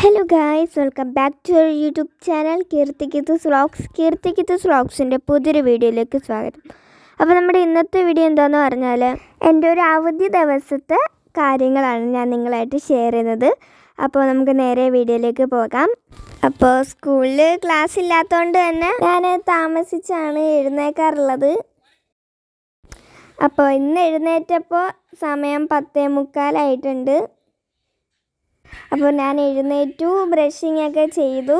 Hello guys welcome back to our YouTube channel Keerthikith vlogs Keerthikith വ്ളോഗ്സിന്റെ പുതിയൊരു വീഡിയോയിലേക്ക് സ്വാഗതം. അപ്പോൾ നമ്മുടെ ഇന്നത്തെ വീഡിയോ എന്താണെന്ന് പറഞ്ഞാൽ എന്റെ ഒരു അവധി ദിവസത്തെ കാര്യങ്ങളാണ് ഞാൻ നിങ്ങളായിട്ട് ഷെയർ ചെയ്യുന്നത്. അപ്പോൾ നമുക്ക് നേരെ വീഡിയോയിലേക്ക് പോകാം. അപ്പോൾ സ്കൂളിൽ ക്ലാസ് ഇല്ലാത്തതുകൊണ്ട് തന്നെ ഞാൻ താമസിച്ചാണ് എഴുന്നേക്കാറുള്ളത്. അപ്പോൾ ഇന്ന് എഴുന്നേറ്റപ്പോൾ സമയം പത്തേ മുക്കാലായിട്ടുണ്ട്. അപ്പോൾ ഞാൻ എഴുന്നേറ്റു ബ്രഷിംഗ് ഒക്കെ ചെയ്തു.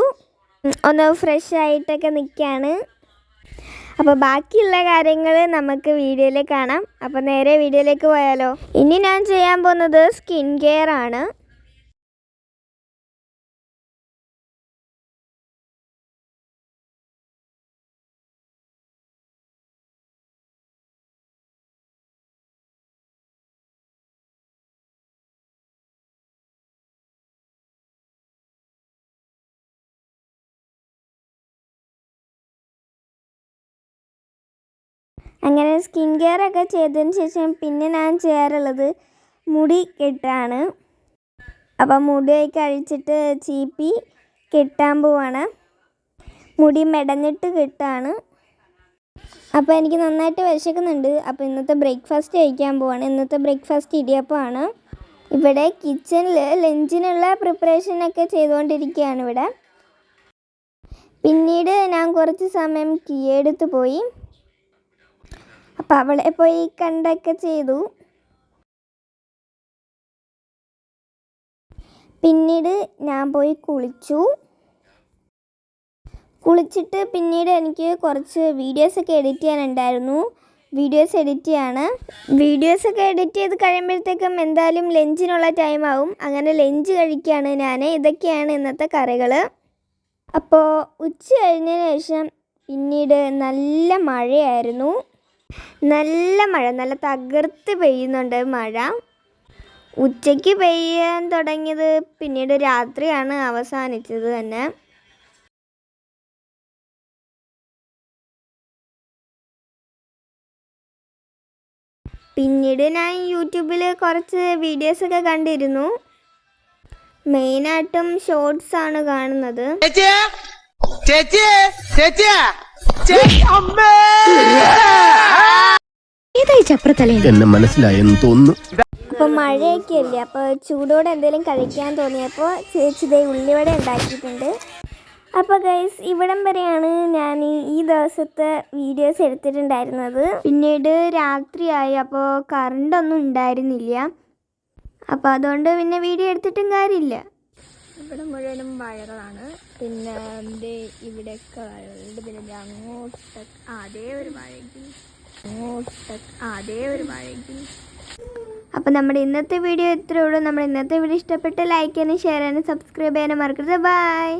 ഒന്ന് ഫ്രഷ് ആയിട്ടൊക്കെ നിൽക്കുകയാണ്. അപ്പോൾ ബാക്കിയുള്ള കാര്യങ്ങൾ നമുക്ക് വീഡിയോയിൽ കാണാം. അപ്പോൾ നേരെ വീഡിയോയിലേക്ക് പോയാലോ? ഇനി ഞാൻ ചെയ്യാൻ പോകുന്നത് സ്കിൻ കെയർ ആണ്. അങ്ങനെ സ്കിൻ കെയർ ഒക്കെ ചെയ്തതിന് ശേഷം പിന്നെ ഞാൻ ചെയ്യാറുള്ളത് മുടി കെട്ടാണ്. അപ്പം മുടി കഴിച്ചിട്ട് ചീപ്പി കെട്ടാൻ പോവാണ്. മുടി മെടഞ്ഞിട്ട് കെട്ടാണ്. അപ്പോൾ എനിക്ക് നന്നായിട്ട് വിശക്കുന്നുണ്ട്. അപ്പോൾ ഇന്നത്തെ ബ്രേക്ക്ഫാസ്റ്റ് കഴിക്കാൻ പോവാണ്. ഇന്നത്തെ ബ്രേക്ക്ഫാസ്റ്റ് ഇടിയപ്പമാണ്. ഇവിടെ കിച്ചണിൽ ലഞ്ചിനുള്ള പ്രിപ്പറേഷനൊക്കെ ചെയ്തുകൊണ്ടിരിക്കുകയാണ് ഇവിടെ. പിന്നീട് ഞാൻ കുറച്ച് സമയം കീയെടുത്ത് പോയി. അപ്പം അവളെ പോയി കണ്ടൊക്കെ ചെയ്തു. പിന്നീട് ഞാൻ പോയി കുളിച്ചു. കുളിച്ചിട്ട് പിന്നീട് എനിക്ക് കുറച്ച് വീഡിയോസൊക്കെ എഡിറ്റ് ചെയ്യാനുണ്ടായിരുന്നു. വീഡിയോസ് എഡിറ്റ് ചെയ്യാണ്. വീഡിയോസൊക്കെ എഡിറ്റ് ചെയ്ത് കഴിയുമ്പോഴത്തേക്കും എന്തായാലും ലഞ്ചിനുള്ള ടൈം ആവും. അങ്ങനെ ലഞ്ച് കഴിക്കുകയാണ് ഞാൻ ഇതൊക്കെയാണ് ഇന്നത്തെ കറികൾ അപ്പോൾ ഉച്ച കഴിഞ്ഞതിന് ശേഷം പിന്നീട് നല്ല മഴയായിരുന്നു. നല്ല മഴ നല്ല തകർത്ത് പെയ്യുന്നുണ്ട് മഴ. ഉച്ചയ്ക്ക് പെയ്യാൻ തുടങ്ങിയത് പിന്നീട് രാത്രിയാണ് അവസാനിച്ചത് തന്നെ. പിന്നീട് ഞാൻ യൂട്യൂബിൽ കുറച്ച് വീഡിയോസൊക്കെ കണ്ടിരുന്നു. മെയിനായിട്ടും ഷോർട്സ് ആണ് കാണുന്നത്. ചേച്ചി ചേച്ചിയെ? ചേച്ചിയെ? ചേച്ചി അമ്മേ ഏതായി ചപ്രത്തലേ എന്നെ മനസ്സിലായെന്ന് തോന്നുന്നു. അപ്പോൾ മഴയൊക്കെ അല്ലേ? അപ്പൊ ചൂടോടെ എന്തെങ്കിലും കഴിക്കാൻ തോന്നിയപ്പോ ചേച്ചി ദേ ഉള്ളിവട ഉണ്ടാക്കിയിട്ടുണ്ട്. അപ്പോൾ ഗൈസ് ഇവിടം വരെയാണ് ഞാൻ ഈ- ഈ ദിവസത്തെ വീഡിയോസ് എടുത്തിട്ടുണ്ടായിരുന്നത്. പിന്നീട് രാത്രിയായി അപ്പോൾ കറണ്ടൊന്നും ഉണ്ടായിരുന്നില്ല. അപ്പോൾ അതുകൊണ്ട് പിന്നെ വീഡിയോ എടുത്തിട്ടും കാര്യമില്ല. ഇവിടെ മുഴുവനും വയറാണ് പിന്നെ ദേ ഇവിടെയൊക്കെ വയറുണ്ട് പിന്നെ അങ്ങോട്ട് അതേ ഒരു വഴക്കി അങ്ങോട്ട് അതേ ഒരു വഴക്കി അപ്പോൾ നമ്മുടെ ഇന്നത്തെ വീഡിയോ ഇത്രയേ ഉള്ളൂ. നമ്മുടെ ഇന്നത്തെ വീഡിയോ ഇഷ്ടപ്പെട്ട് ലൈക്ക് ചെയ്യാനും ഷെയർ ചെയ്യാനും സബ്സ്ക്രൈബ് ചെയ്യാനും മറക്കരുത്. ബൈ